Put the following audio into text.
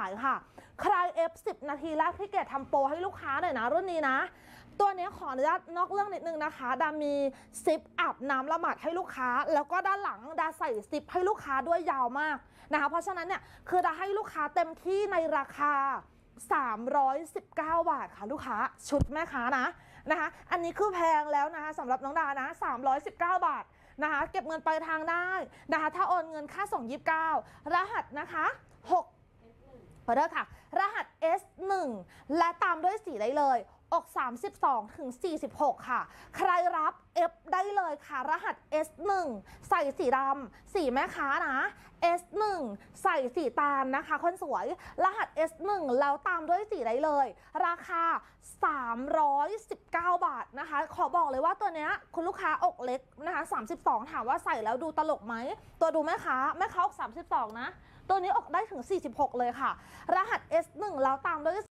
ายค่ะ ใคร F10 นาทีแรกพี่เกดทำโปรให้ลูกค้าหน่อยนะรุ่นนี้นะ ตัวนี้ขออนุญาตนอกเรื่องนิดนึงนะคะ ดามีซิปอาบน้ำละหมาดให้ลูกค้า แล้วก็ด้านหลังดาใส่ซิปให้ลูกค้าด้วยยาวมากนะคะ เพราะฉะนั้นเนี่ยคือดาให้ลูกค้าเต็มที่ในราคา319 บาทค่ะลูกค้า ชุดแม่ค้านะนะคะ อันนี้คือแพงแล้วนะคะสำหรับน้องดานะ 319 บาทนะคะ เก็บเงินปลายทางได้นะคะ ถ้าโอนเงินค่าส่ง 29 รหัสนะคะ 6 ขอโทษค่ะ รหัส S1 และตามด้วยสีได้เลยอก 32 ถึง 46 ค่ะ ใครรับ F ได้เลยค่ะ รหัส S1 ใส่สีดำสีแม่ค้านะ S1 ใส่สีตาลนะคะ คนสวย รหัส S1 แล้วตามด้วยสีได้เลย ราคา 319 บาท นะคะ ขอบอกเลยว่าตัวเนี้ยคุณลูกค้าอกเล็กนะคะ32 ถามว่าใส่แล้วดูตลกไหม ตัวดูแม่ค้าแม่ค้าอก32 นะ ตัวนี้ออกได้ถึง 46 เลยค่ะ รหัส S1 แล้วตามด้วย